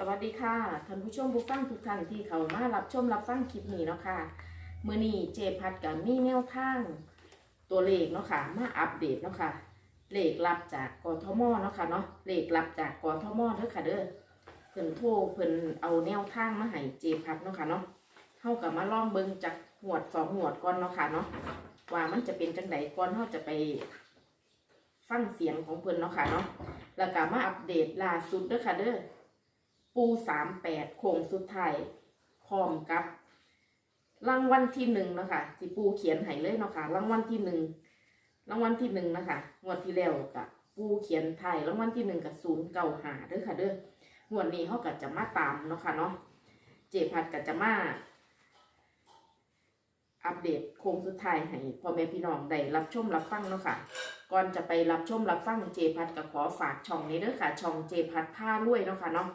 สวัสดีค่ะท่านผู้ชมผู้ฟังทุกท่านที่เข้ามารับชมรับฟังคลิปนี้เนาะค่ะเมื่อนี้เจพัดกับมีแนวทางตัวเลขเนาะค่ะมาอัปเดตเนาะค่ะเลขรับจากกทมเนาะค่ะเนาะเลขรับจากกทมเด้อค่ะเด้อเพิ่นโทรเพิ่นเอาแนวทางมาให้เจพัดเนาะค่ะเนาะเฮากับมาลองเบิงจากหวดสองหวดก่อนเนาะค่ะเนาะว่ามันจะเป็นจังไดก่อนเฮาจะไปฟังเสียงของเพิ่นเนาะค่ะเนาะแล้วก็มาอัปเดตล่าสุดเด้อค่ะเด้อ ปูสามแปดโค้งสุดท้ายพร้อมกับรางวัลที่หนึ่งนะคะที่ปูเขียนให้เลยเนาะค่ะรางวัลที่หนึ่งรางวัลที่หนึ่งนะคะงวดที่แล้วกับปูเขียนไทยรางวัลที่หนึ่งกับศูนย์เก้าหาเด้อค่ะเด้องวดนี้เขาก็จะมาตามเนาะค่ะเนาะเจพัดก็จะมาอัปเดตโค้งสุดท้ายให้พ่อแม่พี่น้องได้รับชมรับฟังเนาะค่ะ ก่อนจะไปรับชมรับฟังเจพัดก็ขอฝากช่องนี้เด้อค่ะ ช่องเจพัดผ้าลุยเนาะค่ะเนาะ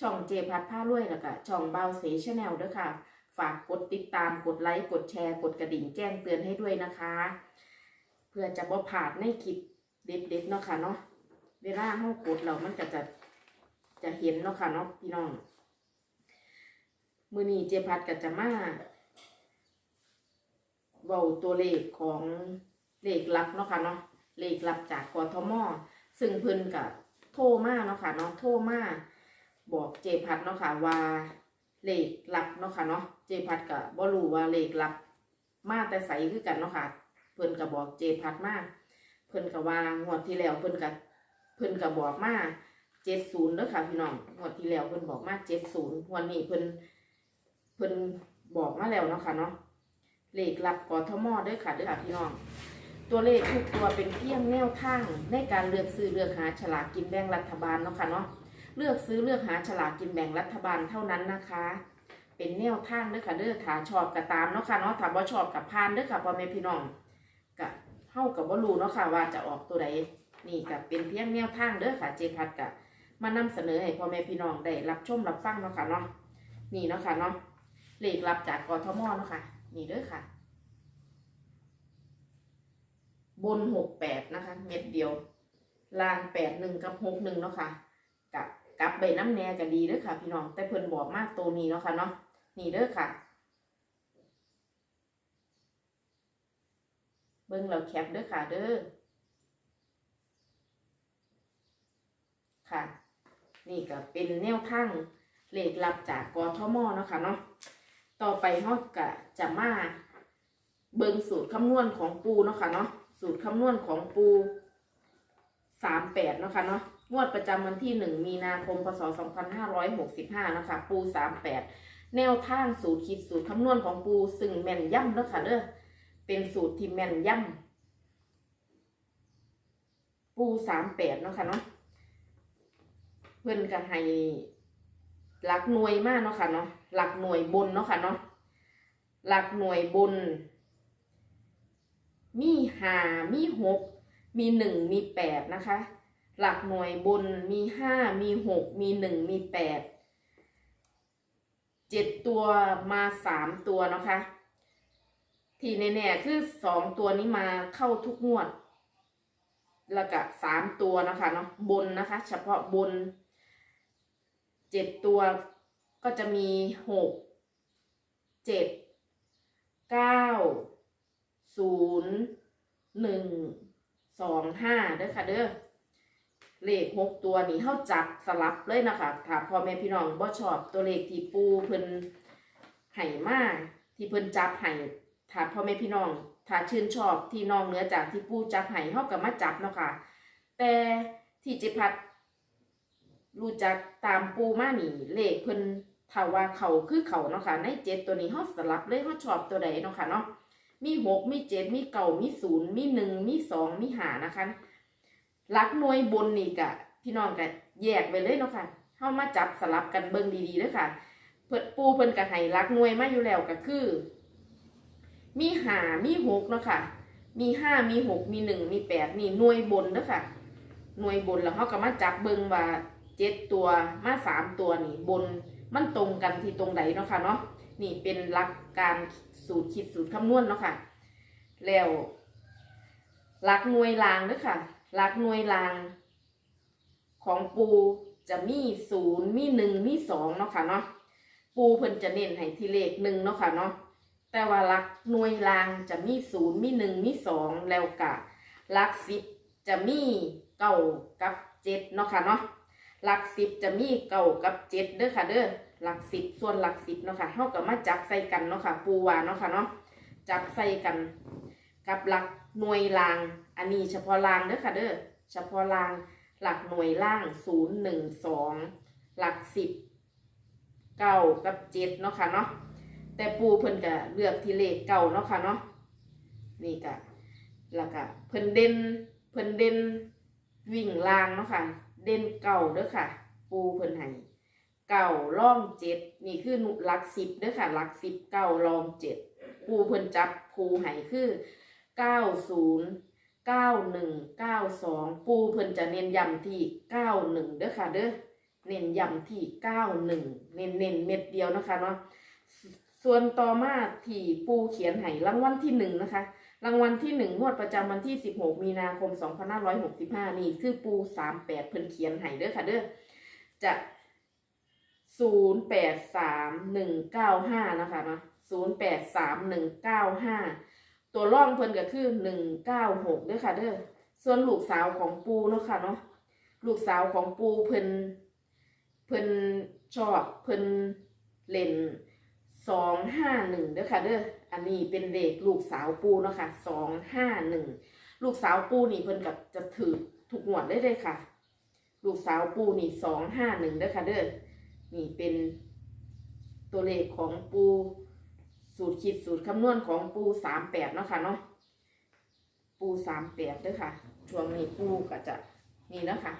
ช่องเจพัดผ้ารวยแล้วก็ช่องเบาเสชแนลด้วยค่ะ ฝากกดติดตามกดไลค์กดแชร์ กดกระดิ่งแจ้งเตือนให้ด้วยนะคะ เพื่อจะบ่พลาดในคลิปเด็ดๆเนาะค่ะเนาะเวลาห้องกดเรามันก็จะจะเห็นเนาะค่ะเนาะพี่น้องมือนี้เจพัดก็จะมาเบาตัวเลขของเลขลับเนาะค่ะเนาะเลขลับจากกทมซึ่งเพิ่นกับโทรมาเนาะค่ะเนาะโทรมา บอกเจพัดเนาะค่ะว่าเลขลับเนาะค่ะเนาะเจพัดก็บ่รู้ว่าเลขลับมาแต่ใสคือกันเนาะค่ะเพิ่นก็บบอกเจพัดมาเพิ่นก็ว่างวดที่แล้วเพิ่นก็เพิ่นก็บบอกมา70เด้อค่ะพี่น้องงวดที่แล้วเพิ่นบอกมา70วันนี้เพิ่นเพิ่นบอกมาแล้วเนาะค่ะเนาะเลขลับกอทมเด้อค่ะด้อค่ะพี่น้อง ตัวเลขทุกตัวเป็นเพียงแนวทางในการเลือกซื้อเลือกหาฉลากกินแบ่งรัฐบาลเนาะค่ะเนาะ เลือกซื้อเลือกหาฉลากกินแบ่งรัฐบาลเท่านั้นนะคะ เป็นแนวทางเด้อค่ะเด้อถาชอบก็ตามเนาะค่ะเนาะถ้าบ่ชอบกับพานเด้อค่ะพ่อแม่พี่น้องก็เฮากับบ่รู้เนาะค่ะว่าจะออกตัวใดนี่ก็เป็นเพียงแนวทางเด้อค่ะเจพัดก็มานำเสนอให้พ่อแม่พี่น้องได้รับชมรับฟังเนาะค่ะเนาะนี่เนาะค่ะเนาะเลขรับจากกทมเนาะค่ะ นี่เด้อค่ะ บนหกแปดนะคะ เม็ดเดียวล่างแปดหนึ่งกับหกหนึ่งเนาะค่ะ กับกับใบน้ำแหน่ก็ดีเด้อค่ะ พี่น้องแต่เพิ่นบอกมากตัวนี้เนาะค่ะเนาะนี่เด้อค่ะ เบิ่งเราแคปเด้อค่ะเด้อค่ะ นี่ก็เป็นแนวทางเลขลับจากกทมเนาะค่ะเนาะต่อไปเฮาก็จะมาเบิ่งสูตรคำนวณของปูเนาะค่ะเนาะสูตรคำนวณของปูสามแปดเนาะค่ะเนาะ งวดประจำวันที่ 1 มีนาคม พศ 2565 นะคะ ปู 38 แนวทางสูตรคิดสูตรคำนวณของปูซึ่งแม่นย่ำแล้วค่ะเด้อ เป็นสูตรที่แม่นย่ำปู 38 เนาะค่ะเนาะ เพิ่อนก็ให้หลักหน่วยมากเนาะค่ะเนาะ หลักหน่วยบนเนาะค่ะเนาะ หลักหน่วยบน มีห้ามีหก มีหนึ่ง มีแปดนะคะ หลักหน่วยบนมีห้ามีหกมีหนึ่งมีแปดเจ็ดตัวมาสามตัวนะคะ ที่แน่ๆคือสองตัวนี้มาเข้าทุกงวด แล้วก็สามตัวนะคะเนาะบนนะคะ เฉพาะบนเจ็ดตัวก็จะมีหกเจ็ดเก้าศูนย์หนึ่งสองห้าเด้อค่ะเด้อ เลขหกตัวนี้เข้าจับสลับเลยนะคะถ้าพ่อแม่พี่น้องบ่ชอบตัวเลขที่ปูเพิ่นให้มาที่เพิ่นจับให้ถ้าพ่อแม่พี่น้องถ้าชื่นชอบที่น้องเหนือจากที่ปูจับให้เฮาก็มาจับเนาะค่ะแต่ที่จิพัดรู้จักตามปูมานี่เลขเพิ่นถ้าว่าเขาคือเขาเนาะค่ะในเจ็ดตัวนี้เฮาสลับเลยเฮาชอบตัวใดเนาะค่ะเนาะมีหกมีเจ็ดมีเก้ามีศูนย์มีหนึ่งมีสองมีห้านะคะ ลักหน่วยบนนี่กะพี่น้องกะแยกไปเลยเนาะค่ะเข้ามาจับสลับกันเบิ่งดีๆเด้อค่ะ เพิ่นปูเพิ่นกะให้หลักหน่วยมาอยู่แล้วก็คือ มีหามีหกเนาะค่ะ มีห้ามีหกมีหนึ่งมีแปดนี่หน่วยบนเด้อค่ะ หน่วยบนแล้วเขาก็มาจับเบิ่งว่าเจ็ดตัวมาสามตัวนี่บนมันตรงกันที่ตรงไหนเนาะค่ะเนาะนี่เป็นหลักการสูตรคิดสูตรคำนวณเนาะค่ะ แล้วหลักหน่วยรางเด้อค่ะ หลักหน่วยราง ของปูจะมีศูนย์มีหนึ่งมีสองเนาะค่ะเนาะปูเพิ่นจะเน้นให้ที่เลขหนึ่งเนาะค่ะเนาะแต่ว่าหลักหน่วยรางจะมีศูนย์มีหนึ่งมีสองแล้วกะหลักสิบจะมีเก้ากับเจ็ดเนาะค่ะเนาะหลักสิบจะมีเก้ากับเจ็ดเด้อค่ะเด้อหลักสิบส่วนหลักสิบเนาะค่ะเท่ากับมาจับใส่กันเนาะค่ะปูวาเนาะค่ะเนาะจับใส่กันกับหลัก หน่วยราง อันนี้เฉพาะรางเด้อค่ะเด้อเฉพาะราง หลักหน่วยล่างศูนย์หนึ่งสองหลักสิบเก้ากับเจ็ดเนาะค่ะเนาะแต่ปูเพิ่นก็เลือกที่เลขเก้าเนาะค่ะเนาะนี่ก็แล้วก็เพิ่นเด่นเพิ่นเด่นวิ่งล่างเนาะค่ะ เด่นเก้าเด้อค่ะ ปูเพิ่นให้เก้าล่องเจ็ดนี่คือหลักสิบเด้อค่ะหลักสิบเก้าล่องเจ็ดปูเพิ่นจับปูให้คือ เก้าศูนย์เก้าหนึ่งเก้าสองปูเพิ่นจะเน้นย้ำที่เก้าหนึ่งเด้อค่ะเด้อเน้นย้ำที่เก้าหนึ่งเน้นเน้นเม็ดเดียวนะคะเนาะส่วนต่อมาที่ปูเขียนให้รางวัลที่หนึ่งนะคะ รางวัลที่หนึ่งงวดประจำวันที่สิบหกมีนาคมสองพันห้าร้อยหกสิบห้านี่คือปูสามแปดเพิ่นเขียนให้เด้อค่ะเด้อจะศูนย์แปดสามหนึ่งเก้าห้านะคะเนาะศูนย์แปดสามหนึ่งเก้าห้า ตัวร่องเพิ่นก็คือหนึ่งเก้าหกเด้อค่ะ เด้อส่วนลูกสาวของปูเนาะค่ะเนาะลูกสาวของปูเพิ่นเพิ่นชอบเพิ่นเล่นสองห้าหนึ่งเด้อค่ะเด้ออันนี้เป็นเลขลูกสาวปูเนาะค่ะสองห้าหนึ่งลูกสาวปูนี่เพิ่นกับจะถือถูกหวดได้เลยค่ะ ลูกสาวปูนี่สองห้าหนึ่งเด้อค่ะเด้อนี่เป็นตัวเลขของปู สูตรคิดสูตรคำนวณของปูสามแปดเนาะค่ะเนาะปูสามแปดด้อค่ะ ช่วงนี้ปูก็จะนี่เนาะค่ะ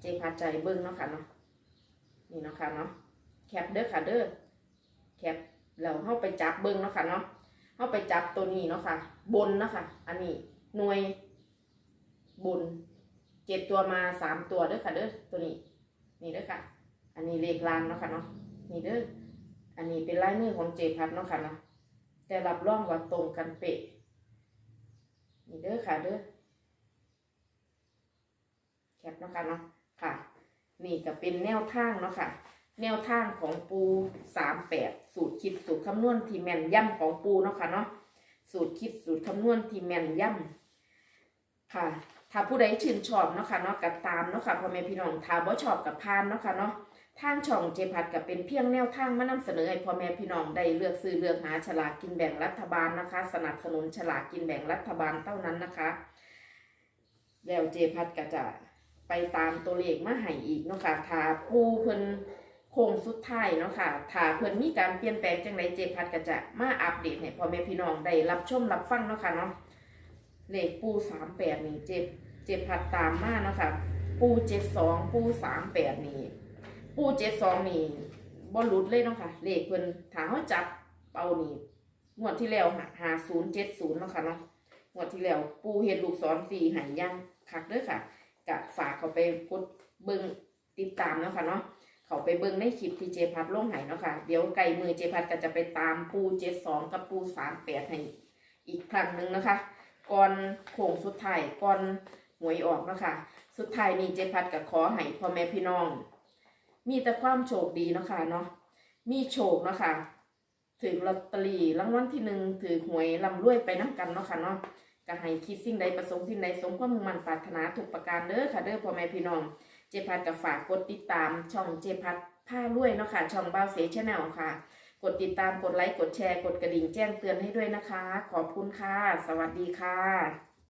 เจพาใจเบิ้งเนาะค่ะเนาะนี่เนาะค่ะเนาะแคปเด้อค่ะเด้อแคปแล้วเข้าไปจับเบิ้งเนาะค่ะเนาะเข้าไปจับตัวนี้เนาะค่ะ บนเนาะค่ะอันนี้หน่วยบนเจ็ดตัวมาสามตัวเด้อค่ะเด้อตัวนี้ นี่เด้อค่ะ อันนี้เลขลางเนาะค่ะเนาะนี่เด้ออันนี้เป็นลายมือของเจพัดเนาะค่ะเนาะ แต่รับรองว่าตรงกันเป๊ะนี่เด้อค่ะเด้อแคปเนาะค่ะเนาะค่ะ นี่ก็เป็นแนวทางเนาะค่ะ แนวทางของปูสามแปดสูตรคิดสูตรคำนวณที่แม่นย่ำของปูเนาะค่ะเนาะสูตรคิดสูตรคำนวณที่แม่นย่ำค่ะถ้าผู้ใดชื่นชอบเนาะค่ะเนาะก็ตามเนาะค่ะพ่อแม่พี่น้องถ้าบ่ชอบกับพานเนาะค่ะเนาะ ทางช่องเจพัดกับเป็นเพียงแนวทางมานำเสนอให้พ่อแม่พี่น้องได้เลือกซื้อเลือกหาฉลากกินแบ่งรัฐบาลนะคะ สนับสนุนฉลากกินแบ่งรัฐบาลเท่านั้นนะคะ แล้วเจพัดก็จะไปตามตัวเลขมาให้อีกเนาะค่ะถ้าผู้เพิ่นโค้งสุดท้ายเนาะค่ะถ้าเพิ่นมีการเปลี่ยนแปลงจังไรเจพัดก็จะมาอัปเดตให้พ่อแม่พี่น้องได้รับชมรับฟังเนาะค่ะเนาะเลขปูสามแปดนี่เจเจพัดตามมาเนาะค่ะปูเจ็ดสองปูสามแปดนี่ ปูเจ็ดสองนี่บอลลุดเลยเนาะค่ะ เลขเพิ่นถ้าเขาจับเอานี่งวดที่แล้วหาศูนย์เจ็ดศูนย์เนาะค่ะเนาะงวดที่แล้วปูเห็นลูกศรสี่หายย่างคักเด้อค่ะกะฝากเขาไปกดเบิ่งติดตามเนาะค่ะเนาะเขาไปเบิ่งในคลิปที่เจพัดลงหายเนาะค่ะ เดี๋ยวไก่มือเจพัดก็จะไปตามปูเจ็ดสองกับปูสามแปดให้อีกครั้งหนึ่งนะคะ ก่อนโค้งสุดท้ายก่อนหวยออกนะคะ สุดท้ายนี้เจพัดก็ขอให้พ่อแม่พี่น้อง มีแต่ความโชคดีเนาะค่ะเนาะมีโชคเนาะค่ะถือลอตเตอรี่รางวัลที่หนึ่งถือหวยลำรวยไปน้ำกันเนาะค่ะเนาะก็ให้คิดสิ่งใดประสงค์สิ่งใดสมความมุ่งมั่นปรารถนาทุกประการเด้อค่ะเด้อพ่อแม่พี่น้อง เจพัดกับฝากกดติดตามช่องเจพัดผ้ารวยเนาะค่ะช่องบ้าเสชแนลค่ะ กดติดตามกดไลค์กดแชร์กดกระดิ่งแจ้งเตือนให้ด้วยนะคะ ขอบคุณค่ะ สวัสดีค่ะ